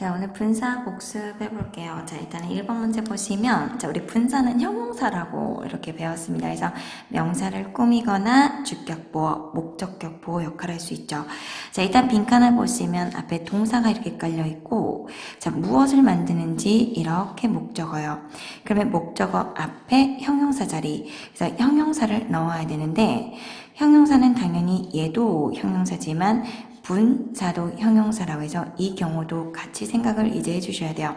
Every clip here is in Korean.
자, 오늘 분사 복습해 볼게요. 자, 일단 1번 문제 보시면, 자, 우리 분사는 형용사라고 이렇게 배웠습니다. 그래서 명사를 꾸미거나 주격 보어, 목적격 보어 역할을 할 수 있죠. 자, 일단 빈칸을 보시면 앞에 동사가 이렇게 깔려 있고, 자, 무엇을 만드는지 이렇게 목적어요. 그러면 목적어 앞에 형용사 자리, 그래서 형용사를 넣어야 되는데, 형용사는 당연히 얘도 형용사지만 분사도 형용사라고 해서 이 경우도 같이 생각을 이제 해주셔야 돼요.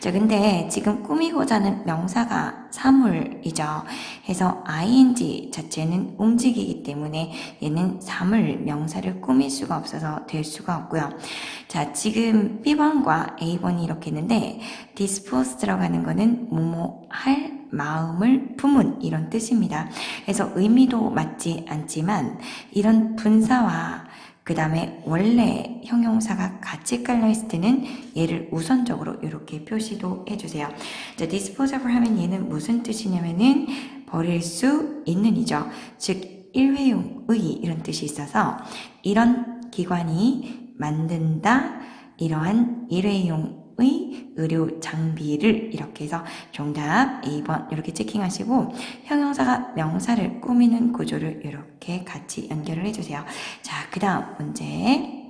자, 근데 지금 꾸미고자 하는 명사가 사물이죠. 해서 ing 자체는 움직이기 때문에 얘는 사물, 명사를 꾸밀 수가 없어서 될 수가 없고요. 자, 지금 B번과 A번이 이렇게 있는데 dispose 들어가는 거는 뭐뭐 할 마음을 품은 이런 뜻입니다. 그래서 의미도 맞지 않지만 이런 분사와 그 다음에 원래 형용사가 같이 깔려 있을 때는 얘를 우선적으로 이렇게 표시도 해주세요. 자, disposable 하면 얘는 무슨 뜻이냐면은 버릴 수 있는 이죠. 즉, 일회용의 이런 뜻이 있어서 이런 기관이 만든다 이러한 일회용 의 의료 장비를 이렇게 해서 정답 2번 이렇게 체킹하시고 형용사가 명사를 꾸미는 구조를 이렇게 같이 연결을 해주세요. 자, 그 다음 문제.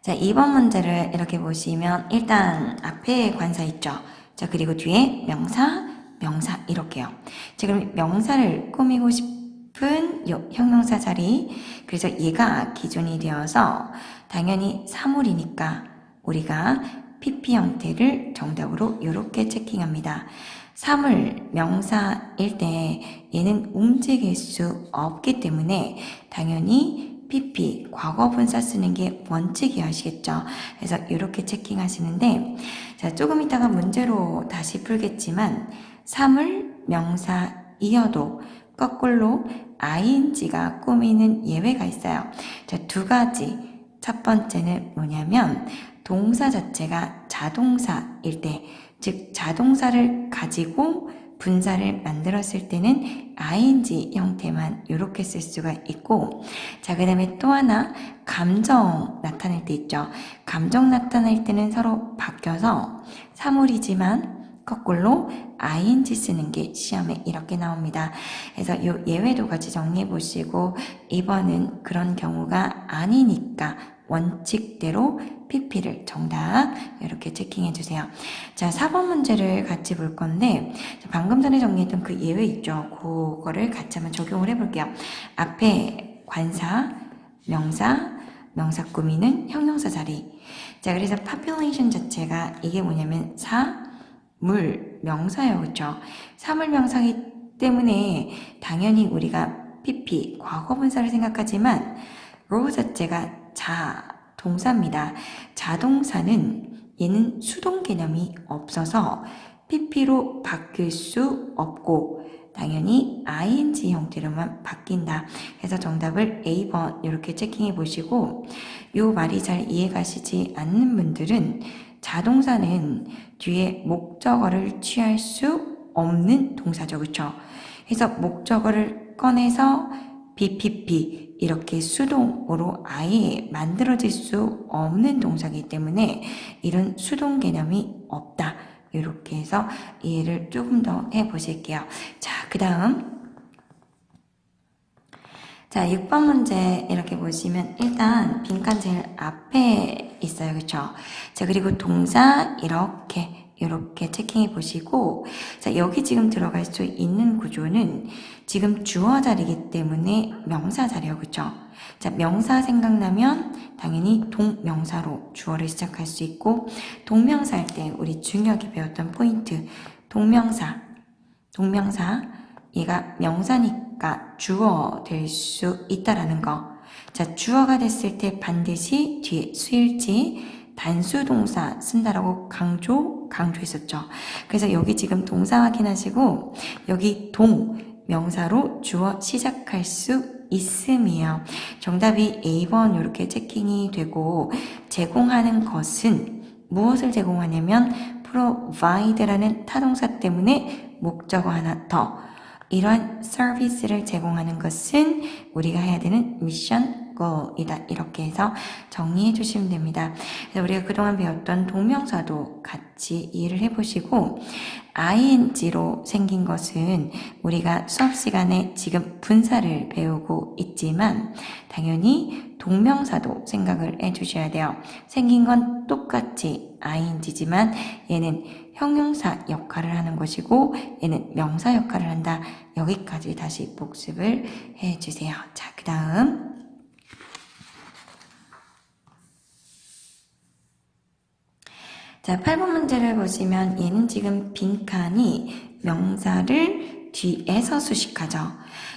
자, 2번 문제를 이렇게 보시면 일단 앞에 관사 있죠. 자, 그리고 뒤에 명사, 명사 이렇게요. 자, 그럼 명사를 꾸미고 싶은 요 형용사 자리. 그래서 얘가 기준이 되어서 당연히 사물이니까 우리가 PP 형태를 정답으로 이렇게 체킹합니다. 사물, 명사일 때 얘는 움직일 수 없기 때문에 당연히 PP, 과거 분사 쓰는 게 원칙이 아시겠죠? 그래서 이렇게 체킹하시는데 자, 조금 이따가 문제로 다시 풀겠지만 사물, 명사이어도 거꾸로 ing가 꾸미는 예외가 있어요. 자, 두 가지. 첫 번째는 뭐냐면 동사 자체가 자동사일 때, 즉 자동사를 가지고 분사를 만들었을 때는 ing 형태만 이렇게 쓸 수가 있고 자 그 다음에 또 하나 감정 나타낼 때 있죠. 감정 나타낼 때는 서로 바뀌어서 사물이지만 거꾸로 ing 쓰는 게 시험에 이렇게 나옵니다. 그래서 이 예외도 같이 정리해 보시고 이번은 그런 경우가 아니니까 원칙대로 PP를 정답 이렇게 체킹해 주세요. 자, 4번 문제를 같이 볼 건데 방금 전에 정리했던 그 예외 있죠. 그거를 같이 한번 적용을 해 볼게요. 앞에 관사, 명사, 명사 꾸미는 형용사 자리. 자, 그래서 population 자체가 이게 뭐냐면 사 물 명사예요. 그렇죠? 사물 명사이기 때문에 당연히 우리가 PP 과거분사를 생각하지만 로 자체가 자 동사입니다. 자동사는 얘는 수동 개념이 없어서 PP로 바뀔 수 없고 당연히 ing 형태로만 바뀐다. 그래서 정답을 A번 이렇게 체킹해 보시고 이 말이 잘 이해가시지 않는 분들은 자동사는 뒤에 목적어를 취할 수 없는 동사죠. 그렇죠? 그래서 목적어를 꺼내서 BPP 이렇게 수동으로 아예 만들어질 수 없는 동사이기 때문에 이런 수동 개념이 없다. 이렇게 해서 이해를 조금 더 해보실게요. 자, 그 다음. 자, 6번 문제 이렇게 보시면 일단 빈칸 제일 앞에 있어요. 그쵸? 자, 그리고 동사 이렇게 이렇게 체킹해 보시고 자 여기 지금 들어갈 수 있는 구조는 지금 주어 자리이기 때문에 명사 자리요. 그쵸? 자 명사 생각나면 당연히 동명사로 주어를 시작할 수 있고 동명사 할 때 우리 중요하게 배웠던 포인트 동명사. 동명사. 얘가 명사니까 주어 될 수 있다라는 거 자 주어가 됐을 때 반드시 뒤에 수일지 단수 동사 쓴다라고 강조, 강조했었죠. 그래서 여기 지금 동사 확인하시고, 여기 동, 명사로 주어 시작할 수 있음이에요. 정답이 A번 이렇게 체킹이 되고, 제공하는 것은 무엇을 제공하냐면, provide라는 타동사 때문에 목적어 하나 더. 이러한 서비스를 제공하는 것은 우리가 해야 되는 미션 거이다. 이렇게 해서 정리해 주시면 됩니다. 그래서 우리가 그동안 배웠던 동명사도 같이 이해를 해보시고 ing로 생긴 것은 우리가 수업 시간에 지금 분사를 배우고 있지만 당연히 동명사도 생각을 해 주셔야 돼요. 생긴 건 똑같이 ing지만 얘는 형용사 역할을 하는 것이고 얘는 명사 역할을 한다. 여기까지 다시 복습을 해 주세요. 자, 그 다음 자, 8번 문제를 보시면 얘는 지금 빈칸이 명사를 뒤에서 수식하죠.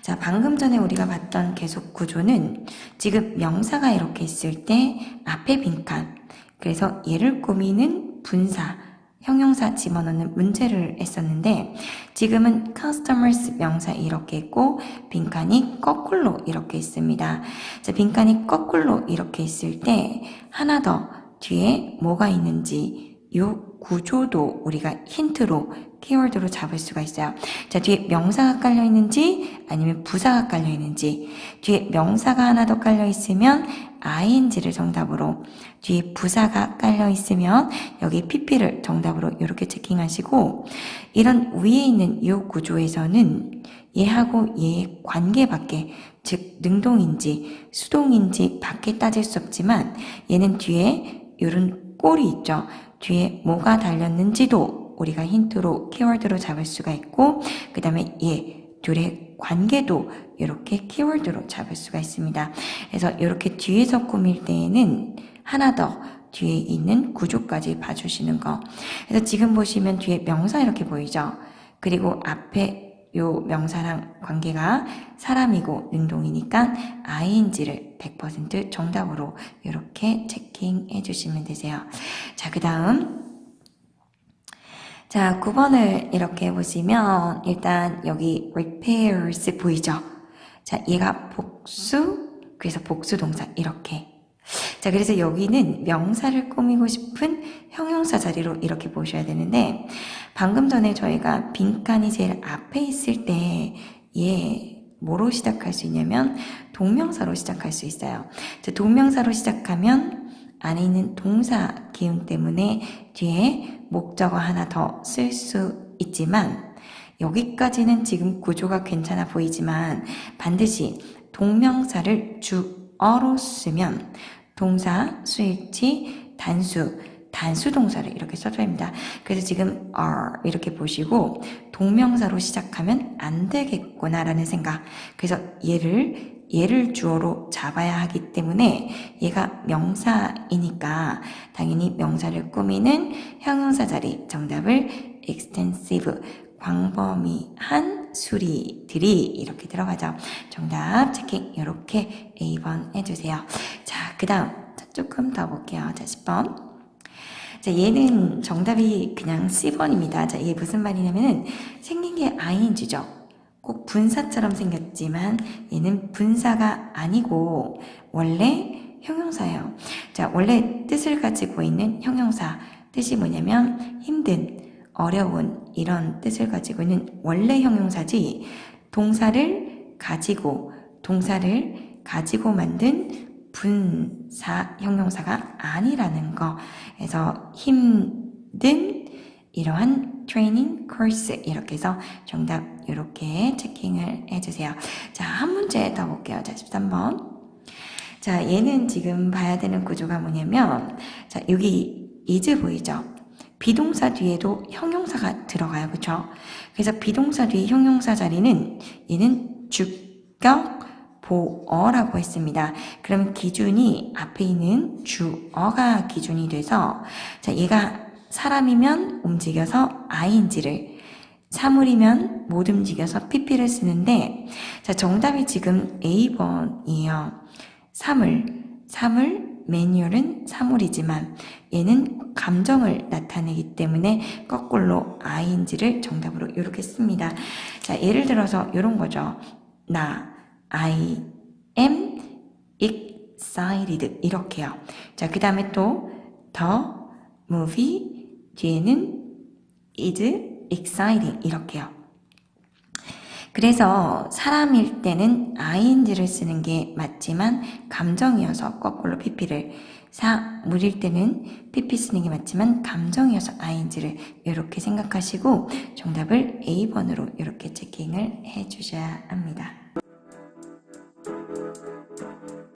자, 방금 전에 우리가 봤던 계속 구조는 지금 명사가 이렇게 있을 때 앞에 빈칸. 그래서 얘를 꾸미는 분사, 형용사 집어넣는 문제를 했었는데 지금은 customers 명사 이렇게 있고 빈칸이 거꾸로 이렇게 있습니다. 자, 빈칸이 거꾸로 이렇게 있을 때 하나 더 뒤에 뭐가 있는지 요 구조도 우리가 힌트로 키워드로 잡을 수가 있어요. 자, 뒤에 명사가 깔려 있는지 아니면 부사가 깔려 있는지 뒤에 명사가 하나 더 깔려 있으면 ing를 정답으로 뒤에 부사가 깔려 있으면 여기 pp를 정답으로 이렇게 체킹하시고 이런 위에 있는 이 구조에서는 얘하고 얘의 관계밖에 즉 능동인지 수동인지 밖에 따질 수 없지만 얘는 뒤에 이런 꼴이 있죠. 뒤에 뭐가 달렸는지도 우리가 힌트로 키워드로 잡을 수가 있고 그 다음에 얘 둘의 관계도 이렇게 키워드로 잡을 수가 있습니다. 그래서 이렇게 뒤에서 꾸밀 때에는 하나 더 뒤에 있는 구조까지 봐주시는 거. 그래서 지금 보시면 뒤에 명사 이렇게 보이죠? 그리고 앞에 요 명사랑 관계가 사람이고 능동이니까 ing를 100% 정답으로 이렇게 체킹해 주시면 되세요. 자, 그 다음 자, 9번을 이렇게 보시면 일단 여기 repairs 보이죠? 자, 얘가 복수, 그래서 복수 동사 이렇게. 자, 그래서 여기는 명사를 꾸미고 싶은 형용사 자리로 이렇게 보셔야 되는데 방금 전에 저희가 빈칸이 제일 앞에 있을 때얘 뭐로 시작할 수 있냐면 동명사로 시작할 수 있어요. 자, 동명사로 시작하면 안에 있는 동사 기운 때문에 뒤에 목적어 하나 더 쓸 수 있지만 여기까지는 지금 구조가 괜찮아 보이지만 반드시 동명사를 주어로 쓰면 동사, 수일치, 단수, 단수 동사를 이렇게 써줘야 합니다. 그래서 지금 are 이렇게 보시고 동명사로 시작하면 안 되겠구나라는 생각. 그래서 얘를 얘를 주어로 잡아야 하기 때문에 얘가 명사이니까 당연히 명사를 꾸미는 형용사 자리 정답을 extensive 광범위한 수리들이 이렇게 들어가죠. 정답 체킹 이렇게 A번 해주세요. 자, 그 다음 조금 더 볼게요. 자, 10번. 자, 얘는 정답이 그냥 C번입니다. 자, 이게 무슨 말이냐면은 생긴 게 ing죠. 꼭 분사처럼 생겼지만 얘는 분사가 아니고 원래 형용사예요. 자, 원래 뜻을 가지고 있는 형용사 뜻이 뭐냐면 힘든, 어려운 이런 뜻을 가지고 있는 원래 형용사지 동사를 가지고 동사를 가지고 만든 분사 형용사가 아니라는 거. 그래서 힘든 이러한 트레이닝 코스 이렇게 해서 정답 이렇게 체킹을 해주세요. 자, 한 문제 더 볼게요. 자, 13번. 자, 얘는 지금 봐야 되는 구조가 뭐냐면, 자, 여기 is 보이죠? 비동사 뒤에도 형용사가 들어가요. 그쵸? 그래서 비동사 뒤에 형용사 자리는 얘는 주격 보어라고 했습니다. 그럼 기준이 앞에 있는 주어가 기준이 돼서 자, 얘가 사람이면 움직여서 ing를 사물이면 못 움직여서 pp를 쓰는데 자, 정답이 지금 A번이에요. 사물, 사물, 매뉴얼은 사물이지만 얘는 감정을 나타내기 때문에 거꾸로 ing를 정답으로 이렇게 씁니다. 자, 예를 들어서 이런 거죠. 나, I am excited 이렇게요. 자, 그 다음에 또 the movie 뒤에는 is exciting 이렇게요. 그래서 사람일 때는 ing를 쓰는 게 맞지만 감정이어서 거꾸로 pp를 사 물일 때는 pp 쓰는 게 맞지만 감정이어서 ing를 이렇게 생각하시고 정답을 A번으로 이렇게 체킹을 해 주셔야 합니다.